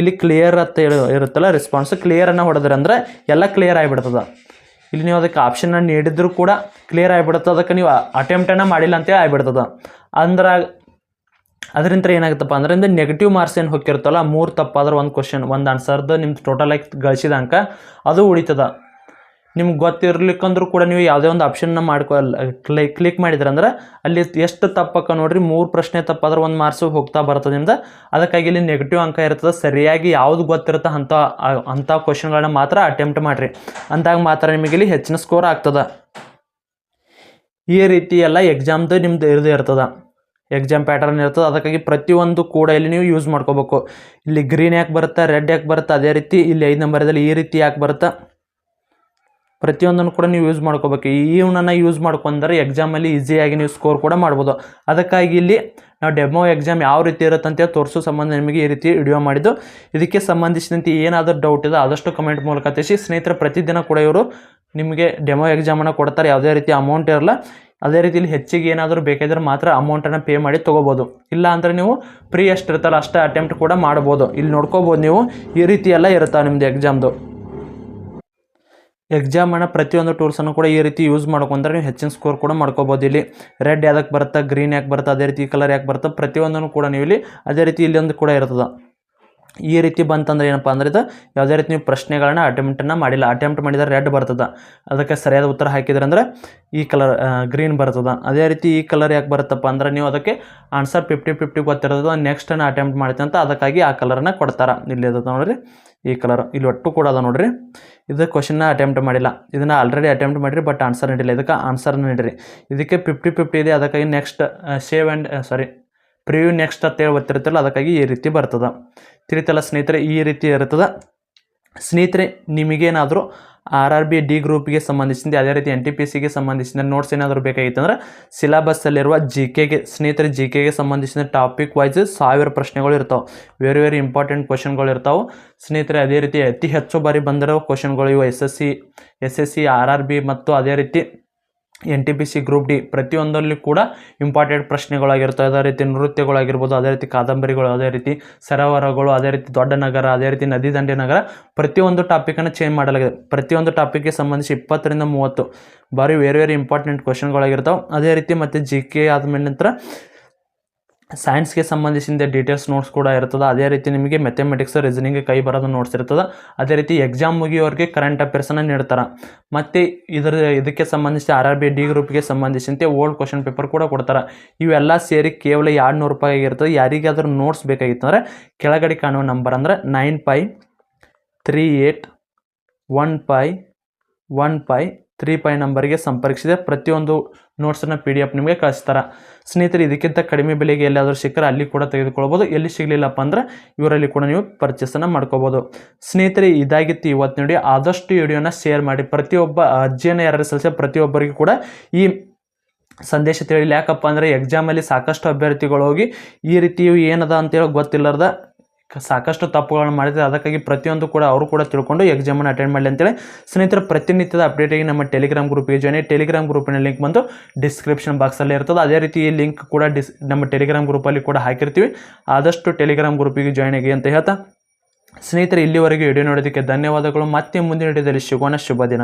Speaker 1: ಇಲ್ಲಿ ಕ್ಲಿಯರ್ ಅಂತ ಹೇಳಿ, ಇರುತ್ತಲ್ಲ ರೆಸ್ಪಾನ್ಸ್ ಕ್ಲಿಯರನ್ನು ಹೊಡೆದ್ರೆ ಅಂದರೆ ಎಲ್ಲ ಕ್ಲಿಯರ್ ಆಗಿಬಿಡ್ತದೆ. ಇಲ್ಲಿ ನೀವು ಅದಕ್ಕೆ ಆಪ್ಷನ್ನ ನೀಡಿದರೂ ಕೂಡ ಕ್ಲಿಯರ್ ಆಗಿಬಿಡುತ್ತೆ. ಅದಕ್ಕೆ ನೀವು ಅಟೆಂಪ್ಟನ್ನು ಮಾಡಿಲ್ಲ ಅಂತೇಳಿ ಆಗಿಬಿಡ್ತದೆ. ಅಂದ್ರೆ ಅದರಿಂದ ಏನಾಗುತ್ತಪ್ಪ ಅಂದ್ರೆ ನೆಗೆಟಿವ್ ಮಾರ್ಕ್ಸ್ ಏನು ಹೋಗಿರ್ತಲ್ಲ ಮೂರು ತಪ್ಪಾದ್ರೆ ಒಂದು ಕ್ವಶನ್ ಒಂದು ಆನ್ಸರ್ದು ನಿಮ್ದು ಟೋಟಲ್ ಆಗಿ ಗಳಿಸಿದ ಅಂಕ, ಅದು ಉಳಿತದ. ನಿಮ್ಗೆ ಗೊತ್ತಿರ್ಲಿಕ್ಕಂದ್ರೂ ಕೂಡ ನೀವು ಯಾವುದೇ ಒಂದು ಆಪ್ಷನ್ನ ಮಾಡ್ಕೊ ಕ್ಲಿ ಕ್ಲಿಕ್ ಮಾಡಿದ್ರೆ ಅಂದ್ರೆ ಅಲ್ಲಿ ಎಷ್ಟು ತಪ್ಪಕ್ಕ ನೋಡ್ರಿ ಮೂರು ಪ್ರಶ್ನೆ ತಪ್ಪಾದ್ರೆ ಒಂದು ಮಾರ್ಕ್ಸು ಹೋಗ್ತಾ ಬರ್ತದೆ ನಿಮ್ದು. ಅದಕ್ಕಾಗಿ ಇಲ್ಲಿ ನೆಗೆಟಿವ್ ಅಂಕ ಇರ್ತದೆ. ಸರಿಯಾಗಿ ಯಾವುದು ಗೊತ್ತಿರುತ್ತೆ ಅಂಥ ಅಂಥ ಕ್ವಶನ್ಗಳನ್ನ ಮಾತ್ರ ಅಟೆಂಪ್ಟ್ ಮಾಡಿರಿ. ಅಂದಾಗ ಮಾತ್ರ ನಿಮಗೆ ಇಲ್ಲಿ ಹೆಚ್ಚಿನ ಸ್ಕೋರ್ ಆಗ್ತದೆ. ಈ ರೀತಿ ಎಲ್ಲ ಎಕ್ಸಾಮ್ದು ನಿಮ್ದು ಇರದೇ ಇರ್ತದೆ. ಎಕ್ಸಾಮ್ ಪ್ಯಾಟರ್ನ್ ಇರ್ತದೆ. ಅದಕ್ಕಾಗಿ ಪ್ರತಿಯೊಂದು ಕೂಡ ಇಲ್ಲಿ ನೀವು ಯೂಸ್ ಮಾಡ್ಕೋಬೇಕು. ಇಲ್ಲಿ ಗ್ರೀನ್ ಯಾಕೆ ಬರುತ್ತೆ ರೆಡ್ ಯಾಕೆ ಬರುತ್ತೆ, ಅದೇ ರೀತಿ ಇಲ್ಲಿ ಐದು ನಂಬರದಲ್ಲಿ ಈ ರೀತಿ ಯಾಕೆ ಬರುತ್ತೆ. ಪ್ರತಿಯೊಂದನ್ನು ಕೂಡ ನೀವು ಯೂಸ್ ಮಾಡ್ಕೋಬೇಕು. ಇವನನ್ನು ಯೂಸ್ ಮಾಡ್ಕೊಂಡ್ರೆ ಎಕ್ಸಾಮಲ್ಲಿ ಈಸಿಯಾಗಿ ನೀವು ಸ್ಕೋರ್ ಕೂಡ ಮಾಡ್ಬೋದು. ಅದಕ್ಕಾಗಿ ಇಲ್ಲಿ ನಾವು ಡೆಮೋ ಎಕ್ಸಾಮ್ ಯಾವ ರೀತಿ ಇರುತ್ತೆ ತೋರಿಸೋ ಸಂಬಂಧ ನಿಮಗೆ ಈ ರೀತಿ ವಿಡಿಯೋ ಮಾಡಿದ್ದು. ಇದಕ್ಕೆ ಸಂಬಂಧಿಸಿದಂತೆ ಏನಾದರೂ ಡೌಟ್ ಇದೆ ಆದಷ್ಟು ಕಮೆಂಟ್ ಮೂಲಕ ತಿಳಿಸಿ. ಸ್ನೇಹಿತರೆ, ಪ್ರತಿದಿನ ಕೂಡ ಇವರು ನಿಮಗೆ ಡೆಮೋ ಎಕ್ಸಾಮನ್ನು ಕೊಡ್ತಾರೆ. ಯಾವುದೇ ರೀತಿ ಅಮೌಂಟ್ ಇರಲ್ಲ. ಅದೇ ರೀತಿಯಲ್ಲಿ ಹೆಚ್ಚಿಗೆ ಏನಾದರೂ ಬೇಕಾದ್ರೆ ಮಾತ್ರ ಅಮೌಂಟನ್ನು ಪೇ ಮಾಡಿ ತೊಗೋಬೋದು. ಇಲ್ಲ ಅಂದರೆ ನೀವು ಫ್ರೀ ಎಷ್ಟಿರ್ತಲ್ಲ ಅಷ್ಟೇ ಅಟೆಂಪ್ಟ್ ಕೂಡ ಮಾಡ್ಬೋದು. ಇಲ್ಲಿ ನೋಡ್ಕೋಬೋದು ನೀವು ಈ ರೀತಿ ಎಲ್ಲ ಇರುತ್ತೆ ನಿಮ್ಮದು ಎಕ್ಸಾಮ್ದು ಎಕ್ಸಾಮನ್ನು ಪ್ರತಿಯೊಂದು ಟೂಲ್ಸನ್ನು ಕೂಡ ಈ ರೀತಿ ಯೂಸ್ ಮಾಡ್ಕೊಂಡ್ರೆ ನೀವು ಹೆಚ್ಚಿನ ಸ್ಕೋರ್ ಕೂಡ ಮಾಡ್ಕೋಬೋದು ಇಲ್ಲಿ. ರೆಡ್ ಯಾವ್ದಕ್ಕೆ ಬರುತ್ತೆ? ಗ್ರೀನ್ ಯಾಕೆ ಬರುತ್ತೆ? ಅದೇ ರೀತಿ ಕಲರ್ ಯಾಕೆ ಬರುತ್ತೆ? ಪ್ರತಿಯೊಂದನ್ನು ಕೂಡ ನೀವು ಇಲ್ಲಿ, ಅದೇ ರೀತಿ ಇಲ್ಲಿ ಒಂದು ಕೂಡ ಇರ್ತದೆ. ಈ ರೀತಿ ಬಂತಂದ್ರೆ ಏನಪ್ಪ ಅಂದ್ರೆ ಇದು ಯಾವುದೇ ರೀತಿ ನೀವು ಪ್ರಶ್ನೆಗಳನ್ನ ಅಟೆಂಪ್ಟನ್ನು ಮಾಡಿಲ್ಲ. ಅಟೆಂಪ್ಟ್ ಮಾಡಿದರೆ ರೆಡ್ ಬರ್ತದೆ. ಅದಕ್ಕೆ ಸರಿಯಾದ ಉತ್ತರ ಹಾಕಿದ್ರೆ ಅಂದ್ರೆ ಈ ಕಲರ್ ಗ್ರೀನ್ ಬರ್ತದೆ. ಅದೇ ರೀತಿ ಈ ಕಲರ್ ಯಾಕೆ ಬರುತ್ತಪ್ಪ ಅಂದ್ರೆ ನೀವು ಅದಕ್ಕೆ ಆನ್ಸರ್ ಫಿಫ್ಟಿ ಫಿಫ್ಟಿ ಗೊತ್ತಿರೋದು ನೆಕ್ಸ್ಟನ್ನು ಅಟೆಂಪ್ಟ್ ಮಾಡ್ತೀನಿ ಅಂತ ಅದಕ್ಕಾಗಿ ಆ ಕಲರನ್ನ ಕೊಡ್ತಾರೆ. ಇಲ್ಲಿ ಅದ ನೋಡ್ರಿ, ಈ ಕಲರ್ ಇಲ್ಲಿ ಒಟ್ಟು ಕೂಡ ಅದ ನೋಡ್ರಿ. ಇದು ಕ್ವಶನ್ನ ಅಟೆಂಪ್ಟ್ ಮಾಡಿಲ್ಲ. ಇದನ್ನು ಆಲ್ರೆಡಿ ಅಟೆಂಪ್ಟ್ ಮಾಡಿರಿ ಬಟ್ ಆನ್ಸರ್ ನೀಡಿಲ್ಲ. ಇದಕ್ಕೆ ಆನ್ಸರ್ ನೀಡಿರಿ. ಇದಕ್ಕೆ ಫಿಫ್ಟಿ ಫಿಫ್ಟಿ ಇದೆ. ಅದಕ್ಕಾಗಿ next save and sorry preview next ಅಂತೇಳಿ ಗೊತ್ತಿರ್ತಲ್ಲ ಅದಕ್ಕಾಗಿ ಈ ರೀತಿ ಬರ್ತದೆ. ತಿಳಿತಲ್ಲ ಸ್ನೇಹಿತರೆ, ಈ ರೀತಿ ಇರ್ತದೆ ಸ್ನೇಹಿತರೆ, ನಿಮಗೇನಾದರೂ ಆರ್ ಆರ್ ಬಿ ಡಿ ಗ್ರೂಪ್ಗೆ ಸಂಬಂಧಿಸಿದ ಅದೇ ರೀತಿ ಎನ್ ಟಿ ಪಿ ಸಿಗೆ ಸಂಬಂಧಿಸಿದ ನೋಟ್ಸ್ ಏನಾದರೂ ಬೇಕಾಗಿತ್ತಂದ್ರೆ ಸಿಲೆಬಸ್ಸಲ್ಲಿರುವ ಜಿ ಕೆಗೆ ಸ್ನೇಹಿತರೆ ಜಿ ಕೆಗೆ ಸಂಬಂಧಿಸಿದ ಟಾಪಿಕ್ ವೈಸ್ ಸಾವಿರ ಪ್ರಶ್ನೆಗಳು ಇರ್ತಾವೆ. ವೆರಿ ವೆರಿ ಇಂಪಾರ್ಟೆಂಟ್ ಕ್ವಶನ್ಗಳು ಇರ್ತಾವೆ. ಸ್ನೇಹಿತರೆ, ಅದೇ ರೀತಿ ಅತಿ ಹೆಚ್ಚು ಬಾರಿ ಬಂದಿರೋ ಕ್ವಶನ್ಗಳು ಇವು S S C S S C R R B ಮತ್ತು ಅದೇ ರೀತಿ N T P C group D ಪ್ರತಿಯೊಂದರಲ್ಲಿ ಕೂಡ ಇಂಪಾರ್ಟೆಂಟ್ ಪ್ರಶ್ನೆಗಳಾಗಿರ್ತವೆ. ಅದೇ ರೀತಿ ನೃತ್ಯಗಳಾಗಿರ್ಬೋದು, ಅದೇ ರೀತಿ ಕಾದಂಬರಿಗಳು, ಅದೇ ರೀತಿ ಸರೋವರಗಳು, ಅದೇ ರೀತಿ ದೊಡ್ಡ ನಗರ, ಅದೇ ರೀತಿ ನದಿ ದಂಡೆ ನಗರ, ಪ್ರತಿಯೊಂದು ಟಾಪಿಕನ್ನು ಚೇಂಜ್ ಮಾಡಲಾಗಿದೆ. ಪ್ರತಿಯೊಂದು ಟಾಪಿಕ್ಗೆ ಸಂಬಂಧಿಸಿ ಇಪ್ಪತ್ತರಿಂದ ಮೂವತ್ತು ಬಾರಿ ಬೇರೆ ಬೇರೆ ಇಂಪಾರ್ಟೆಂಟ್ ಕ್ವಶನ್ಗಳಾಗಿರ್ತಾವೆ ಅದೇ ರೀತಿ ಮತ್ತು ಜಿ ಕೆ ಆದಮೇಲೆ ನಂತರ ಸೈನ್ಸ್ಗೆ ಸಂಬಂಧಿಸಿದ ಡೀಟೇಲ್ಸ್ ನೋಟ್ಸ್ ಕೂಡ ಇರ್ತದೆ. ಅದೇ ರೀತಿ ನಿಮಗೆ ಮೆಥಮೆಟಿಕ್ಸ್ ರೀಸನಿಂಗ್ ಕೈ ಬರೋದು ನೋಟ್ಸ್ ಇರ್ತದೆ. ಅದೇ ರೀತಿ ಎಕ್ಸಾಮ್ ಮುಗಿಯೋರಿಗೆ ಕರೆಂಟ್ ಅಫೇರ್ಸನ್ನು ನೀಡ್ತಾರೆ. ಮತ್ತು ಇದರ, ಇದಕ್ಕೆ ಸಂಬಂಧಿಸಿ ಆರ್ ಆರ್ ಬಿ ಡಿ ಗ್ರೂಪ್ಗೆ ಸಂಬಂಧಿಸಿದಂತೆ ಓಲ್ಡ್ ಕ್ವಶನ್ ಪೇಪರ್ ಕೂಡ ಕೊಡ್ತಾರೆ. ಇವೆಲ್ಲ ಸೇರಿ ಕೇವಲ ಎರಡು ನೂರು ರೂಪಾಯಿ ಆಗಿರ್ತದೆ. ಯಾರಿಗಾದರೂ ನೋಟ್ಸ್ ಬೇಕಾಗಿತ್ತಂದ್ರೆ ಕೆಳಗಡೆ ಕಾಣುವ ನಂಬರ್ ಅಂದರೆ nine five three eight one five one five three five ನಂಬರ್ಗೆ ಸಂಪರ್ಕಿಸಿದೆ ಪ್ರತಿಯೊಂದು ನೋಟ್ಸನ್ನು ಪಿ ಡಿ ಎಫ್ ನಿಮಗೆ ಕಳಿಸ್ತಾರೆ. ಸ್ನೇಹಿತರೆ, ಇದಕ್ಕಿಂತ ಕಡಿಮೆ ಬೆಲೆಗೆ ಎಲ್ಲಾದರೂ ಸಿಕ್ಕರೆ ಅಲ್ಲಿ ಕೂಡ ತೆಗೆದುಕೊಳ್ಬೋದು. ಎಲ್ಲಿ ಸಿಗಲಿಲ್ಲಪ್ಪ ಅಂದ್ರೆ ಇವರಲ್ಲಿ ಕೂಡ ನೀವು ಪರ್ಚೇಸನ್ನು ಮಾಡ್ಕೋಬೋದು. ಸ್ನೇಹಿತರೆ, ಇದಾಗಿತ್ತು ಇವತ್ತು ನೋಡಿ ಆದಷ್ಟು ವಿಡಿಯೋನ ಶೇರ್ ಮಾಡಿ. ಪ್ರತಿಯೊಬ್ಬ ಅರ್ಜಿಯನ್ನು ಯಾರು ಸಲ್ಲಿಸ ಪ್ರತಿಯೊಬ್ಬರಿಗೂ ಕೂಡ ಈ ಸಂದೇಶ ತಿಳಿಲಿ ಯಾಕಪ್ಪ ಅಂದರೆ ಎಕ್ಸಾಮಲ್ಲಿ ಸಾಕಷ್ಟು ಅಭ್ಯರ್ಥಿಗಳು ಹೋಗಿ ಈ ರೀತಿಯು ಏನದ ಅಂತೇಳಿ ಗೊತ್ತಿಲ್ಲದ ಸಾಕಷ್ಟು ತಪ್ಪುಗಳನ್ನು ಮಾಡಿದ್ರೆ ಅದಕ್ಕಾಗಿ ಪ್ರತಿಯೊಂದು ಕೂಡ ಅವರು ಕೂಡ ತಿಳ್ಕೊಂಡು ಎಕ್ಸಾಮನ್ನು ಅಟೆಂಡ್ ಮಾಡಲಿ ಅಂತೇಳಿ ಸ್ನೇಹಿತರ, ಪ್ರತಿನಿತ್ಯದ ಅಪ್ಡೇಟಿಗೆ ನಮ್ಮ ಟೆಲಿಗ್ರಾಮ್ ಗ್ರೂಪಿಗೆ ಜಾಯ್ನ್ ಟೆಲಿಗ್ರಾಮ್ ಗ್ರೂಪಿನ ಲಿಂಕ್ ಬಂದು ಡಿಸ್ಕ್ರಿಪ್ಷನ್ ಬಾಕ್ಸಲ್ಲಿ ಇರ್ತದೆ. ಅದೇ ರೀತಿ ಈ ಲಿಂಕ್ ಕೂಡ ಡಿಸ್ ನಮ್ಮ ಟೆಲಿಗ್ರಾಮ್ ಗ್ರೂಪಲ್ಲಿ ಕೂಡ ಹಾಕಿರ್ತೀವಿ. ಆದಷ್ಟು ಟೆಲಿಗ್ರಾಮ್ ಗ್ರೂಪಿಗೆ ಜಾಯ್ನ್ ಆಗಿ ಅಂತ ಹೇಳ್ತಾ ಸ್ನೇಹಿತರೆ, ಇಲ್ಲಿವರೆಗೆ ವಿಡಿಯೋ ನೋಡೋದಕ್ಕೆ ಧನ್ಯವಾದಗಳು. ಮತ್ತೆ ಮುಂದಿನ ವಿಡಿಯೋದಲ್ಲಿ ಸಿಗೋಣ. ಶುಭ ದಿನ.